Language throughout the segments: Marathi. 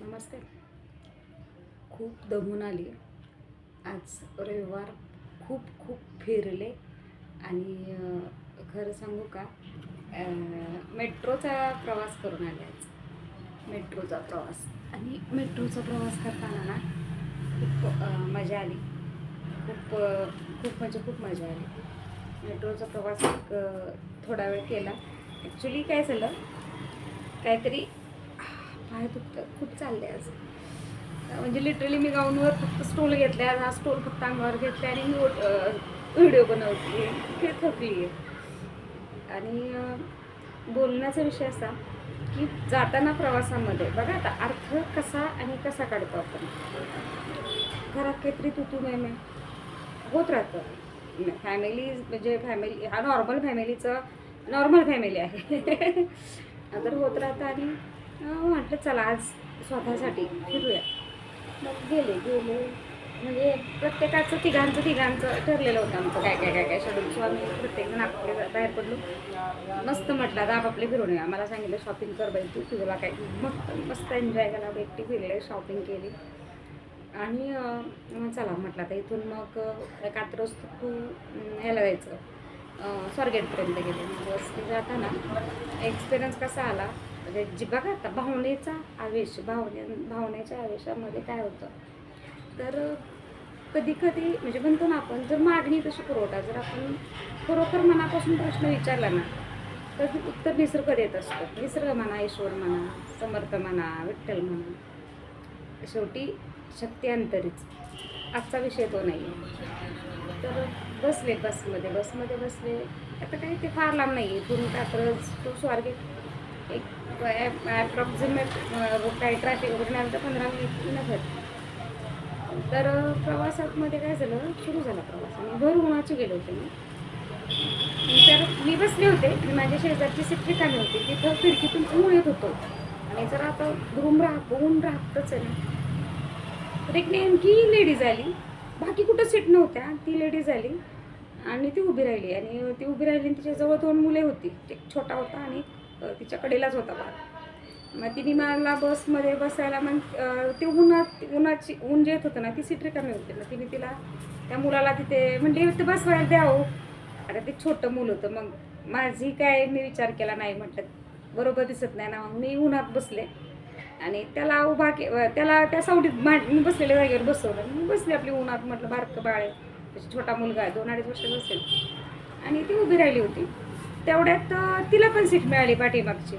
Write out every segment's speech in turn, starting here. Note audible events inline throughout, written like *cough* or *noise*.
नमस्ते. खूप दमून आली. आज रविवार खूप खूप फिरले. आणि खरं सांगू का? मेट्रोचा प्रवास करून आले आज. मेट्रोचा प्रवास. आणि मेट्रोचा प्रवास करताना ना खूप मजा आली. खूप खूप म्हणजे खूप मजा आली. मेट्रोचा प्रवास एक थोडा वेळ केला. ॲक्च्युली काय झालं? काहीतरी पाय दुखतं खूप चालले आज. म्हणजे लिटरली मी गाऊनवर फक्त स्टोल घेतले हा स्टोल फक्त अंगावर घेतले आणि मी व्हिडिओ बनवते हे थकली आहे आणि बोलण्याचा विषय असा की जाताना प्रवासामध्ये बघा आता अर्थ कसा आणि कसा काढतो आपण. घरात काहीतरी तुतू मेमे होत राहतं. फॅमिली म्हणजे फॅमिली हा नॉर्मल फॅमिलीचं नॉर्मल फॅमिली आहे. *laughs* तर होत राहतं आणि म्हटलं चला आज स्वतःसाठी फिरूया. मग गेले गेले. म्हणजे प्रत्येकाचं तिघांचं तिघांचं ठरलेलं होतं आमचं काय काय काय काय शेड्यूल सो आम्ही प्रत्येकजण आपले बाहेर पडलो. मस्त म्हटलं आता आपापले फिरून या मला सांगितलं शॉपिंग कर बाई तू तुझ्याला काय. मस्त मस्त एन्जॉय केला. एकटी फिरले शॉपिंग केली. आणि चला म्हटलं आता इथून मग अं, तू अं, ह्याला जायचं. स्वारगेटपर्यंत गेले. म्हणजे मग बसने जाताना एक्सपिरियन्स कसा आला? म्हणजे जी बघा आता भावनेचा आवेश भावने भावनेच्या आवेशामध्ये काय होतं? तर कधी कधी म्हणजे म्हणतो ना आपण जर मागणी तशी पुरवठा जर आपण खरोखर मनापासून प्रश्न विचारला ना तर उत्तर निसर्ग देत असतं. निसर्ग म्हणा ईश्वर म्हणा समर्थ म्हणा विठ्ठल म्हणा. शेवटी शक्ती अंतरीच. आजचा विषय तो नाही तर बसले बसमध्ये बसमध्ये बसले आता काही ते फार लांब नाही आहे इथून कात्रज तो स्वारगेट एक ॲप्रॉक्झिमेट काय ट्रॅफिक वगैरे आलं तर पंधरा मिनिट नव्हत तर प्रवासामध्ये काय झालं सुरू झाला प्रवास. आणि भर उन्हाचे गेले होते मी तर मी बसले होते. आणि माझ्या शेजारची सीट रिकामी होती. तिथं खिडकीतून ऊन येत होतं. आणि जर आता रूम राहत ऊन राहतच आहे ना. तर एक नेमकी लेडीज आली. बाकी कुठं सीट नव्हत्या. ती लेडीज आली. आणि ती उभी राहिली. आणि ती उभी राहिली आणि तिच्याजवळ दोन मुले होती. एक छोटा होता आणि अ, तिच्या कडेलाच होता बाग मग तिने मला बसमध्ये बसायला मग ते उन्हात उन्हाची ऊन जे येत होतं ना ती सीट रिकामी होती मग तिने तिला त्या मुलाला तिथे म्हणजे ते बसवायला द्यावं आता हो. ते छोटं मूल होतं. मग माझी काय मी विचार केला नाही म्हटलं. बरोबर दिसत नाही ना. मग मी उन्हात बसले. आणि त्याला उभा के त्याला त्या सावडीत मांड मी बसलेल्या जागेवर बसवलं. मी बसले आपली उन्हात म्हटलं बारकं बाळ आहे. छोटा मुलगा आहे. दोन अडीच वर्षाचा असेल आणि ती उभी राहिली होती. तेवढ्यात तिला पण सीट मिळाली पाठीमागची.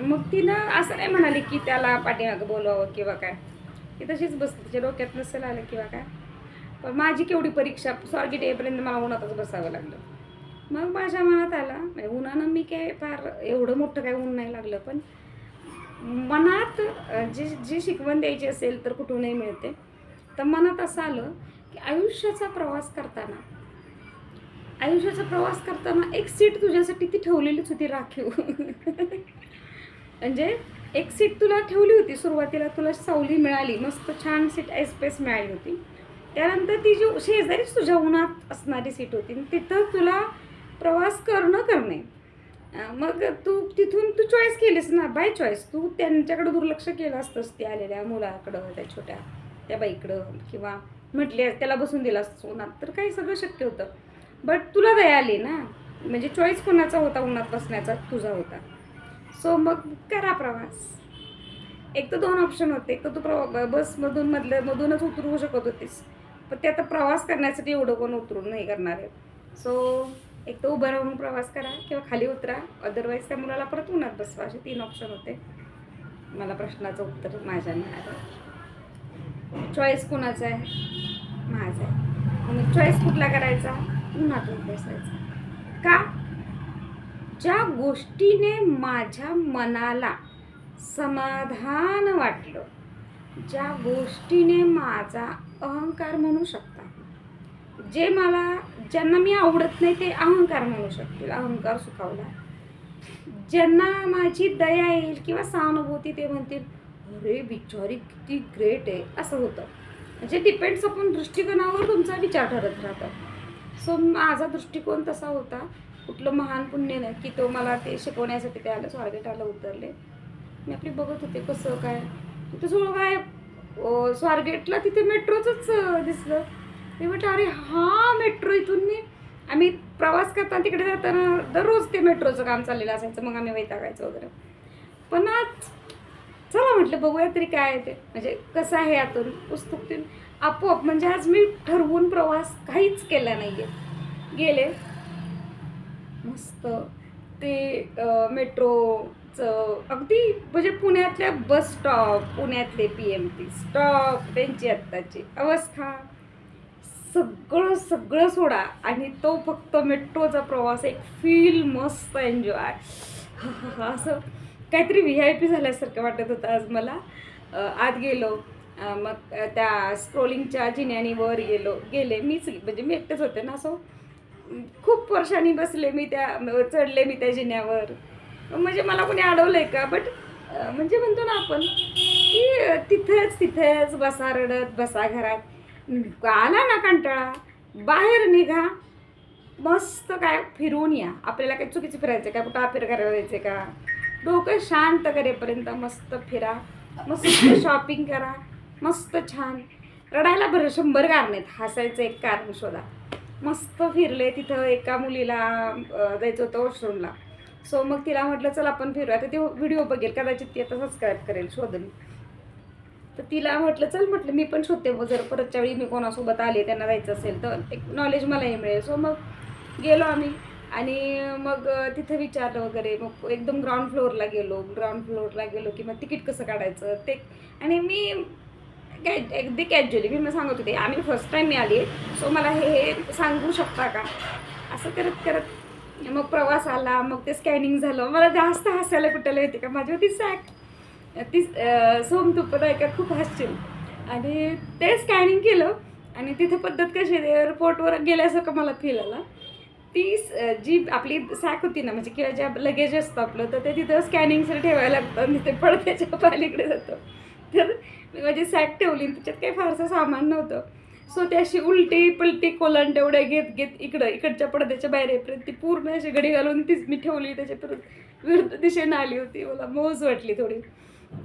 मग तिनं असं नाही म्हणाली की त्याला पाठीमागं बोलवावं किंवा काय. ती तशीच बसली तिच्या डोक्यात नसेल आलं किंवा काय. पण माझी केवढी परीक्षा स्वारगेट येईपर्यंत मला उन्हातच बसावं लागलं. मग माझ्या मनात आला म्हणजे उन्हानं मी काय फार एवढं मोठं काय ऊन नाही लागलं पण मनात जे जी जी शिकवण द्यायची असेल तर कुठूनही मिळते. तर मनात असं आलं की आयुष्याचा प्रवास करताना आयुष्याचा प्रवास करताना एक सीट तुझ्यासाठी ती ठेवलेलीच होती राखीव. म्हणजे एक सीट तुला ठेवली होती सुरुवातीला तुला सावली मिळाली मस्त छान सीट स्पेस मिळाली होती. त्यानंतर ती जी शेजारीच तुझ्या उन्हात असणारी सीट होती तिथं तुला प्रवास करणं करणे. मग तू तिथून तू चॉईस केलीस ना बाय चॉईस तू त्यांच्याकडं दुर्लक्ष केलं असतंस त्या आलेल्या मुलाकडं त्या छोट्या त्या बाईकडं किंवा म्हटले त्याला बसून दिलं असतं उन्हात तर काही सगळं शक्य होतं. बट तुला दया आली ना? म्हणजे चॉईस कोणाचा होता उन्हात बसण्याचा? तुझा होता. सो मग करा प्रवास. एक तर दोन ऑप्शन होते. एक तर तू प्रवा बसमधून मधलं मधूनच उतरू शकत होतीस. पण ते आता प्रवास करण्यासाठी एवढं कोण उतरून नाही करणार आहे. सो एक तर उभं राहून प्रवास करा किंवा खाली उतरा. अदरवाईज त्या मुलाला परत उन्हात बसवा. असे तीन ऑप्शन होते. मला प्रश्नाचं उत्तर माझ्या मिळालं चॉईस कोणाचा आहे? माझा आहे. मग चॉईस कुठला करायचा? उन्हातून बसायचा. का? ज्या गोष्टीने माझ्या मनाला समाधान वाटलं ज्या गोष्टीने माझा अहंकार म्हणू शकता. जे मला ज्यांना मी आवडत नाही ते अहंकार म्हणू शकतील. अहंकार सुखावला. ज्यांना माझी दया येईल किंवा सहानुभूती ते म्हणतील अरे बिचारी किती ग्रेट आहे. असं होतं. म्हणजे डिपेंड्स आपण दृष्टिकोनावर तुमचा विचार ठरत राहतो. सो माझा दृष्टिकोन तसा होता कुठलं महान पुण्य नाही की तो मला ते शिकवण्यासाठी ते आलं स्वारगेट आलं उतरले. मी आपली बघत होते कसं काय. तिथं सगळं काय स्वारगेटला तिथे मेट्रोचंच दिसलं. मी म्हटलं अरे हा मेट्रो इथून मी आम्ही प्रवास करताना तिकडे जाताना दररोज ते मेट्रोचं काम चाललेलं असायचं मग आम्ही वैतागायचं वगैरे. पण आज चला म्हटलं बघूया तरी काय आहे ते. म्हणजे कसं आहे यातून पुस्तकातून आपोआप म्हणजे आज मी ठरवून प्रवास काहीच केला नाही आहे गेले. मस्त. ते मेट्रोचं अगदी म्हणजे पुण्यातल्या बस स्टॉप पुण्यातले पी एम टी स्टॉप त्यांची आत्ताची अवस्था. सगळं सगळं सोडा. आणि तो फक्त मेट्रोचा प्रवास एक फील मस्त एन्जॉय असं काहीतरी व्ही आय पी झाल्यासारखं वाटत होतं आज मला. आत गेलो. मग त्या स्क्रोलिंगच्या जिन्यानी वर गेलो गेले. मीच म्हणजे मी एकटेच होते ना असं खूप वर्षांनी बसले मी त्या चढले मी त्या जिन्यावर. म्हणजे मला कोणी अडवलंय का? बट म्हणजे म्हणतो ना आपण की तिथेच तिथेच बसा रडत बसा घरात. आला ना कंटाळा बाहेर निघा. मस्त काय फिरून या. आपल्याला काही चुकीचं फिरायचं काय कुठं अपेर करायला जायचं का? डोकं शांत करेपर्यंत मस्त फिरा. मस्त शॉपिंग करा. मस्त छान. रडायला बरं शंभर कारण आहेत हसायचं एक कारण शोधा. मस्त फिरले तिथं एका मुलीला जायचं होतं वॉशरूमला सो मग तिला म्हटलं चल आपण फिरूया. तर ते व्हिडिओ बघेल कदाचित ती आता सबस्क्राईब करेल शोधून तर तिला म्हटलं चल म्हटलं मी पण शोधते मग. जर परतच्या वेळी मी कोणासोबत आले त्यांना जायचं असेल तर एक नॉलेज मलाही मिळेल. सो मग गेलो आम्ही. आणि मग तिथं विचारलं वगैरे. मग एकदम ग्राउंड फ्लोअरला गेलो. ग्राउंड फ्लोअरला गेलो की मग तिकीट कसं काढायचं? ते आणि मी कॅ अगदी कॅज्युअली मी मग सांगत होते आम्ही फर्स्ट टाईम मी सो मला हे हे सांगू शकता का? असं करत करत मग प्रवास आला मग ते स्कॅनिंग झालं. मला जास्त हसायला कुठेला येते का? माझी होती सॅक ती सोम तुपत आहे का खूप हसशील. आणि ते स्कॅनिंग केलं आणि तिथं पद्धत कशी आहे? एअरपोर्टवर गेल्यासारखं मला फील आला. ती स- जी आपली सॅक होती ना म्हणजे किंवा ज्या लगेज असतं आपलं तर ते तिथं स्कॅनिंगसाठी ठेवायला लागतं. आणि ते पडद्याच्या पालीकडे जातं. तर मी माझी सॅट ठेवली आणि त्याच्यात काही फारसं सामान नव्हतं. सो ती अशी उलटी पलटी कोलांट एवढ्या घेत घेत इकडं इकडच्या पडद्याच्या बाहेर येईपर्यंत ती पूर्ण अशी घडी घालून तीच मी ठेवली. त्याच्यापर्यंत विरुद्ध दिशेनं आली होती. मला मौज वाटली थोडी.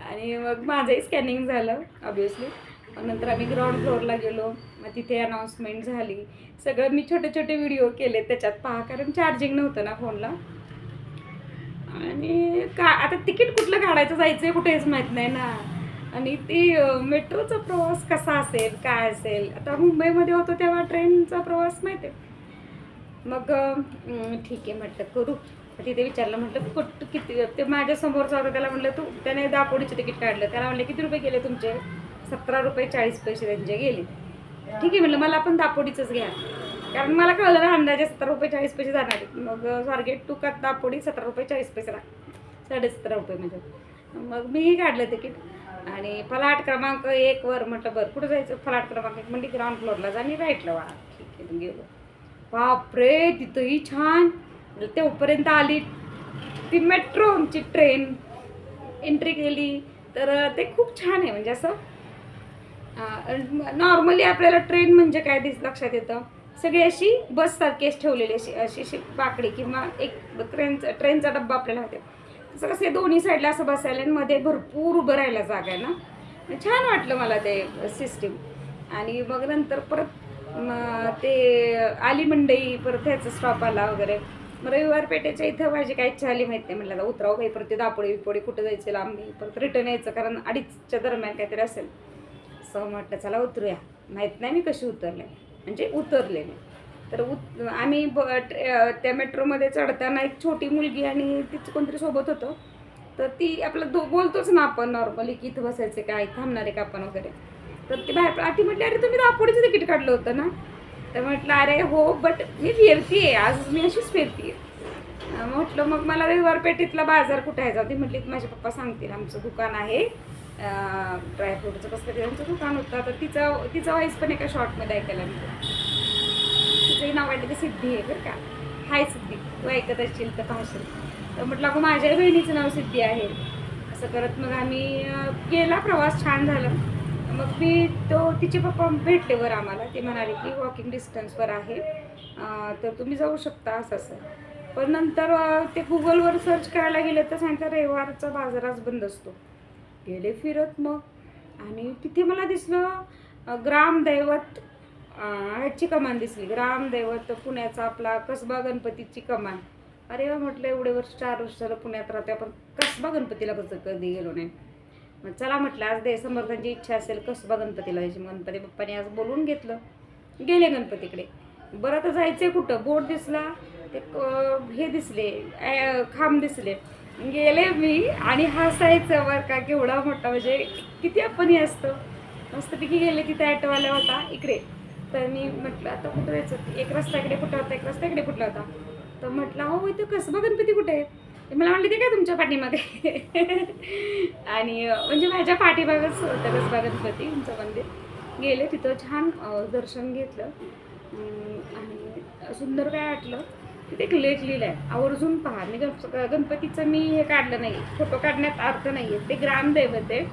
आणि मग माझंही स्कॅनिंग झालं ऑब्वियसली मग नंतर आम्ही ग्राउंड फ्लोअरला गेलो. मग तिथे अनाऊन्समेंट झाली. सगळं मी छोटे छोटे व्हिडिओ केले त्याच्यात पहा कारण चार्जिंग नव्हतं ना फोनला आणि का आता तिकीट कुठलं काढायचं जायचं आहे कुठेच माहीत नाही ना. आणि ती मेट्रोचा प्रवास कसा असेल काय असेल? आता मुंबईमध्ये होतो तेव्हा ट्रेनचा प्रवास माहिती आहे. मग ठीक आहे म्हटलं करू. तिथे विचारलं म्हटलं कुठ किती ते माझ्यासमोरचा होता त्याला म्हटलं तू त्याने दापोडीचे तिकीट काढलं. त्याला म्हटलं किती रुपये गेले तुमचे? सतरा रुपये चाळीस पैसे त्यांचे गेले. ठीक आहे म्हटलं मला पण दापोडीचंच घ्या. कारण मला कळलं ना अंदाजे सतरा रुपये चाळीस पैसे जाणार मग स्वारगेट टू का दापोडी सतरा रुपये चाळीस पैसे लाग साडेसतरा रुपये म्हणजे. मग मीही काढलं तिकीट. आणि फलाट क्रमांक एक वर म्हटलं बरं कुठं जायचं? फलाट क्रमांक एक म्हणजे ग्राउंड फ्लोअरला जा मी राईटला वा ठीक आहे. गेलो. बापरे तिथंही छान. तेवपर्यंत आली. ती मेट्रो आमची ट्रेन एंट्री केली. तर ते खूप छान आहे. म्हणजे असं नॉर्मली आपल्याला ट्रेन म्हणजे काय दिस लक्षात येतं? सगळी अशी बससारखी ठेवलेली अशी अशी अशी बाकडी किंवा एक ट्रेनचा ट्रेनचा डब्बा आपल्याला होते तसं कसं आहे, दोन्ही साईडला असं बसायला आणि मध्ये भरपूर उभं राहायला जागा आहे ना? छान वाटलं मला ते सिस्टीम आणि मग नंतर परत ते आली मंडई परत ह्याचा स्टॉप आला वगैरे. मग रविवार पेठेच्या इथं माझी काय इच्छा आली माहिती नाही. म्हटलं आता उतरावं काही परत ते दापोळी विपोळी कुठं जायचं लांबी परत रिटर्न यायचं कारण अडीचच्या दरम्यान काहीतरी असेल. असं म्हटलं चला उतरूया. माहीत नाही मी कशी उतरले. म्हणजे उतरले मी. तर उत आम्ही ब ट्रे- त्या मेट्रोमध्ये चढताना एक छोटी मुलगी आणि तिचं कोणतरी सोबत होतं. तर ती आपलं दो बोलतोच ना आपण नॉर्मली की इथं बसायचं काय थांबणार आहे का आपण वगैरे. तर ती बाहेर आठी म्हटली अरे तुम्ही दापोडीचं तिकीट काढलं होतं ना. तर म्हटलं अरे हो बट मी फिरती आहे आज मी अशीच फिरती आहे म्हटलं मग मला रविवार पेठेतला बाजार कुठे आहे? जाऊ ती म्हटली माझे पप्पा सांगतील. आमचं दुकान आहे. ड्रायफ्रूटचं कसं तरी त्यांचं दुकान होतं. तर तिचा तिचा व्हाईस पण एका शॉर्टमध्ये ऐकायला मिळतं. तिचंही नाव काहीतरी सिद्धी आहे बरं का. हाय सिद्धी तू ऐकत असशील तर पाहशील. तर म्हटलं अगं माझ्या बहिणीचं नाव सिद्धी आहे. असं करत मग आम्ही गेला प्रवास छान झाला. मग मी तो तिचे पप्पा भेटले वर आम्हाला. ते म्हणाले की वॉकिंग डिस्टन्सवर आहे. तर तुम्ही जाऊ शकता असं असं. पण नंतर ते गुगलवर सर्च करायला गेलं तर सांगता रविवारचा बाजार आज बंद असतो. गेले फिरत मग. आणि तिथे मला दिसलं ग्रामदैवत ह्याची कमान दिसली. रामदेवत पुण्याचा आपला कसबा गणपतीची कमान अरे वा म्हटलं एवढे वर्ष चार वर्ष झालं पुण्यात राहते आपण. कसबा गणपतीला कसं कधी गेलो नाही? मग चला म्हटलं आज दे समर्थांची इच्छा असेल कसबा गणपतीला जायची गणपती बाप्पाने आज बोलून घेतलं. गेले गणपतीकडे. बरं तर जायचं कुठं? बोट दिसला ते हे दिसले खांब दिसले. गेले मी आणि हसायचं बरं का केवढा मोठा. म्हणजे किती आपण हे असतं. मस्तपैकी गेले तिथे ॲटोवाला होता. इकडे. तर मी म्हटलं आता कुठं जायचं? एक रस्ता इकडे कुठं होता एक रस्ता इकडे कुठला होता. तर म्हटलं हो इथं कसबा गणपती कुठे आहे? ते मला म्हणले ते काय तुमच्या पाठीमध्ये *laughs* आणि म्हणजे माझ्या पाठीमागच होतं कसबा गणपती तुमचं मंदिर. गेले तिथं छान दर्शन घेतलं. आणि सुंदर काय वाटलं? तिथे एक लेख लिहिलं आहे आवर्जून पहा. मी गणप गणपतीचं मी हे काढलं नाही फोटो काढण्यात अर्थ नाही आहे ते ग्रामदैवत आहे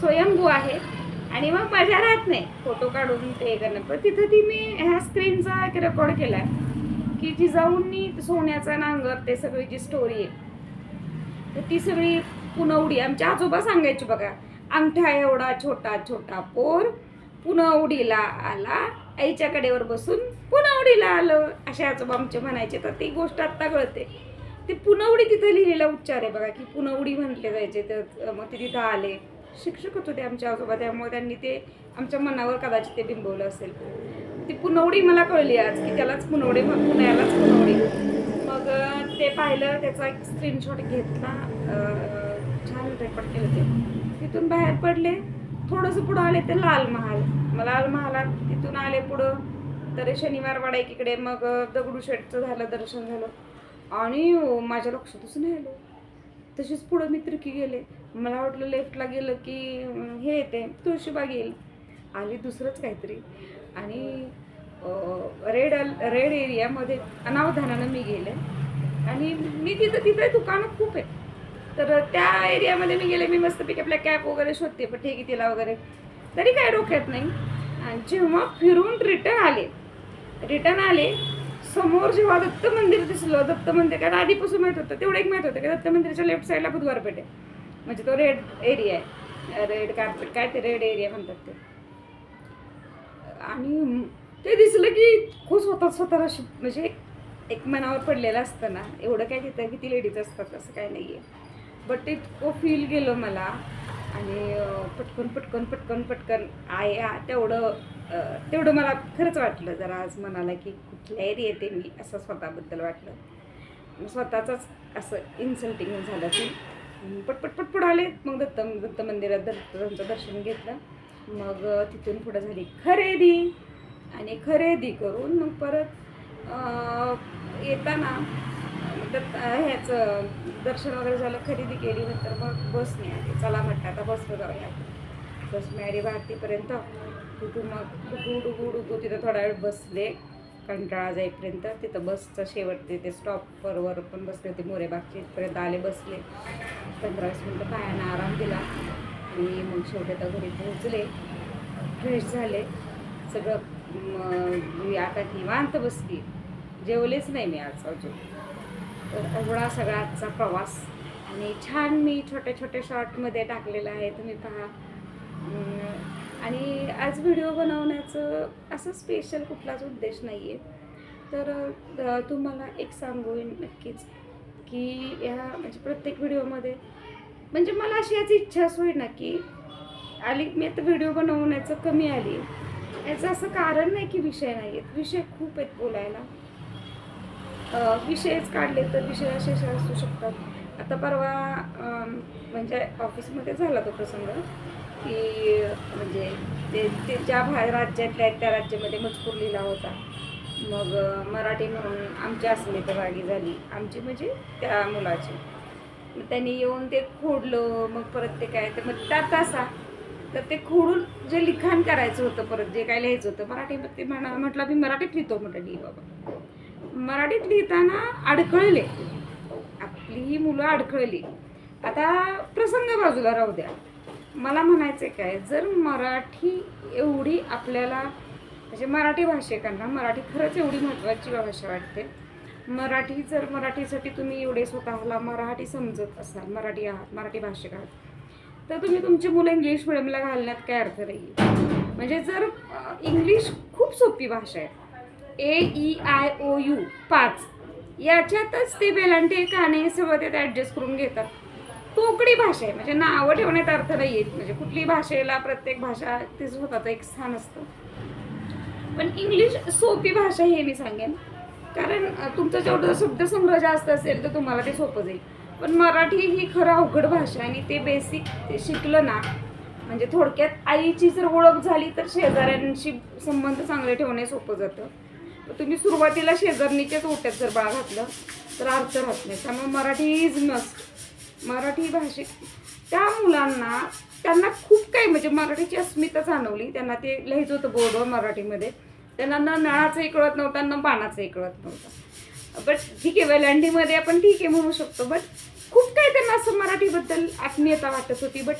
स्वयंभू आहे. आणि मग मजा राहत नाही. फोटो काढून ते करणं पण तिथं ती मी ह्या स्क्रीनचा एक रेकॉर्ड केला जी जाऊन मी सोन्याचा नांगर ते सगळी जी स्टोरी आहे तर ती सगळी पुनवडी आमच्या आजोबा सांगायचे बघा अंगठा एवढा छोटा छोटा पोर पुनवडीला आला आईच्या कडेवर बसून पुनवडीला आलं. असे आजोबा आमचे म्हणायचे तर ती गोष्ट आत्ता कळते. ते पुनवडी तिथं लिहिलेला उच्चार आहे बघा की पुनवडी म्हटले जायचे तर मग ते तिथं आले. शिक्षकच होते आमच्या आजोबा त्यामुळे त्यांनी ते आमच्या मनावर कदाचित ते बिंबवलं असेल. ती पुनवडी मला कळली आज की त्यालाच पुनवडी मग पुण्यालाच पुनवडी. मग ते पाहिलं त्याचा एक स्क्रीनशॉट घेतला छान रेकॉर्ड केलं ते. तिथून बाहेर पडले थोडंसं पुढं आले ते लाल महाल. मग लाल महालात तिथून आले पुढं तर शनिवार वाडा एकीकडे मग दगडूशेठचं झालं दर्शन झालं. आणि माझ्या लक्षातच नाही आलं. तशीच पुढं मी त्रिकी गेले. मला वाटलं लेफ्टला गेलं की हे येते तुळशीबाग येईल. आली दुसरंच काहीतरी. आणि रेड रेड एरियामध्ये अनावधानानं मी गेले. आणि मी तिथं तिथं दुकानं खूप आहेत. तर त्या एरियामध्ये मी गेले मी मस्तपैकी आपल्या कॅप वगैरे शोधते पण ठेकी तिला वगैरे. तरी काय डोक्यात नाही. आणि जेव्हा फिरून रिटर्न आले रिटर्न आले समोर जेव्हा दत्त मंदिर दिसलं दत्त मंदिर कारण आधीपासून माहीत होतं? तेवढं एक माहीत होतं की दत्त मंदिराच्या लेफ्ट साईडला बुधवार पेठ आहे. म्हणजे तो रेड एरिया आहे. रेड कार्पेट काय ते रेड एरिया म्हणतात ते. आणि ते दिसलं की खूप स्वतः स्वतःला म्हणजे एक मनावर पडलेलं असतं ना. एवढं काय तिथं किती लेडीज असतात असं काय नाही आहे बट ते इतकं फील गेलं मला. आणि पटकन पटकन पटकन पटकन आहे तेवढं तेवढं मला खरंच वाटलं. जरा आज मनाला की कुठल्या एरिया येते मी असं स्वतःबद्दल वाटलं. स्वतःचाच असं इन्सल्टिंग झालं की पटपट पटपट आले. मग दत्त दत्त मंदिरात दत्तांचं दर्शन घेतलं. मग तिथून पुढं झाली खरेदी. आणि खरेदी करून मग परत येताना दत्त ह्याचं दर्शन वगैरे झालं खरेदी केली नंतर मग बसने आली. चला म्हटलं आता बसनं जाऊया. बस मॅडी भारतीपर्यंत तिथून मग डुगू डुगू डुगू तिथं थोडा वेळ बसले. कंटाळा जाईपर्यंत. तिथं बसचं शेवट तिथे स्टॉपवर पण बसले होते मोरेबागचे. इथपर्यंत आले बसले. पंधरा वीस मिनटं पायांना आराम दिला. आणि मग शेवटी आता घरी पोहोचले. फ्रेश झाले. सगळं आता निवांत बसली. जेवलेच नाही मी आज अजून. तर एवढा सगळा आजचा प्रवास. आणि छान मी छोट्या छोट्या शॉर्टमध्ये टाकलेला आहे तुम्ही पहा. आणि आज व्हिडिओ बनवण्याचं असं स्पेशल कुठलाच उद्देश नाही आहे तर तुम्हाला एक सांगू नक्कीच की ह्या म्हणजे प्रत्येक व्हिडिओमध्ये म्हणजे मला अशी याची इच्छा असं ना की आली मी आता व्हिडिओ बनवण्याचं कमी आली. याचं असं कारण नाही की विषय नाही आहेत विषय खूप आहेत बोलायला. विषयच काढले तर विषय असे असू शकतात. आता परवा म्हणजे ऑफिसमध्ये झाला तो प्रसंग की म्हणजे ते ते ज्या भा राज्यातल्या आहेत त्या राज्यामध्ये मजकूर लिहिला होता. मग मराठी म्हणून आमची अस्मिताभागी झाली. आमची म्हणजे त्या मुलाची. मग त्यांनी येऊन ते खोडलं मग परत ते काय तर मग त्यात असा तर ते खोडून जे लिखाण करायचं होतं परत जे काय लिहायचं होतं मराठीमध्ये म्हणा म्हटलं मी मराठीत लिहितो म्हटलं डी बाबा. मराठीत लिहिताना अडखळले. आपली ही मुलं अडखळली. आता प्रसंग बाजूला राहू द्या. मला म्हणायचं काय जर मराठी एवढी आपल्याला म्हणजे मराठी भाषिकांना मराठी खरंच एवढी महत्त्वाची भाषा वाटते. मराठी जर मराठीसाठी तुम्ही एवढे स्वतःला मराठी समजत असाल मराठी आहात मराठी भाषिक आहात तर तुम्ही तुमची मुलं इंग्लिश मिडियमला घालण्यात काय अर्थ नाही म्हणजे जर इंग्लिश खूप सोपी भाषा आहे. A E I O U पाच. याच्यातच ते बेलांटे काने सगळं ते ॲडजस्ट करून घेतात. कोकणी भाषा आहे म्हणजे नावं ठेवण्यात अर्थ नाही येत म्हणजे कुठली भाषेला प्रत्येक भाषा ते स्वतःचं एक स्थान असतं. पण इंग्लिश सोपी भाषा हे मी सांगेन. कारण तुमचा तुमचं जेवढं शब्दसंग्रह जास्त असेल तर तुम्हाला ते सोपं जाईल. पण मराठी ही खरं अवघड भाषा आहे आणि ते बेसिक ते शिकलं ना म्हणजे थोडक्यात आईची जर ओळख झाली तर शेजाऱ्यांशी संबंध चांगले ठेवणे सोपं जातं. तुम्ही सुरुवातीला शेजारणीच्याच ओट्यात जर बाळ घातलं तर अर्थ राहत नाही. त्यामुळे मराठी इज मस्ट मराठी भाषेत त्या मुलांना त्यांना खूप काही म्हणजे मराठीची अस्मिता जाणवली. त्यांना ते लिहायचं होतं बोर्डवर मराठीमध्ये. त्यांना ना नळाचंही कळत नव्हता ना बाणाचंही कळत नव्हतं. बट ठीक आहे वेलांडीमध्ये आपण ठीक आहे म्हणू शकतो. बट खूप काही त्यांना असं मराठीबद्दल आत्मीयता वाटत होती. बट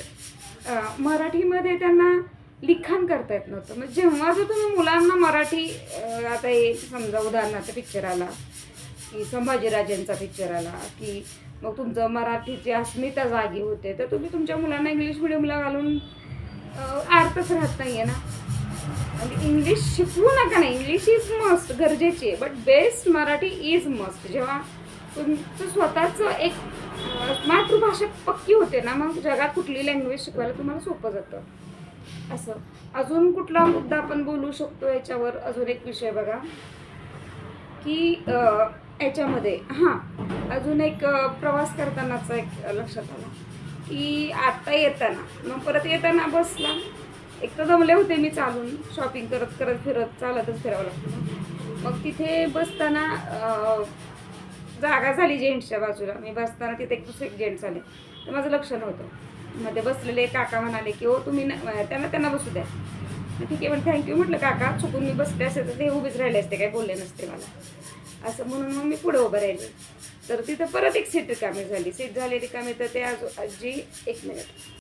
मराठीमध्ये त्यांना लिखाण करता येत नव्हतं. मग जेव्हा जर तुम्ही मुलांना मराठी आता हे समजा उदाहरणाचा पिक्चर आला की संभाजीराजेंचा पिक्चर आला की मग तुमचं मराठीची अस्मिता जागी होते तर तुम्ही तुमच्या मुलांना इंग्लिश मिडियमला घालून अं, अर्थच राहत नाही आहे ना? आणि इंग्लिश शिकवू नका नाही इंग्लिश इज मस्ट गरजेची आहे. But best Marathi is must जेव्हा तुमचं स्वतःचं एक मातृभाषा पक्की होते ना मग जगात कुठली लँग्वेज शिकवायला तुम्हाला सोपं जातं. असं. अजून कुठला मुद्दा आपण बोलू शकतो याच्यावर? अजून एक विषय बघा. की याच्यामध्ये हां अजून एक प्रवास करतानाचा एक लक्षात आला. की आत्ता येताना मग परत येताना बसला. एक तर जमले होते मी चालून शॉपिंग करत करत फिरत चालतच फिरावं लागतं मग तिथे बसताना जागा झाली जेंट्सच्या बाजूला. मी बसताना तिथे एक दुसरे जेंट्स आले. तर माझं लक्ष नव्हतं. मध्ये बसलेले काका म्हणाले की हो तुम्ही न- त्यांना त्यांना बसू द्या. ठीक आहे पण थँक्यू म्हटलं काका. चुकून मी बसले असते तर ते उभेच राहिले असते काही बोलले नसते मला. असं म्हणून मग मी पुढे उभं राहिले. तर तिथं परत एक सीट रिकामी झाली. सीट झाली रिकामी तर ते आज आजी एक मिनिट.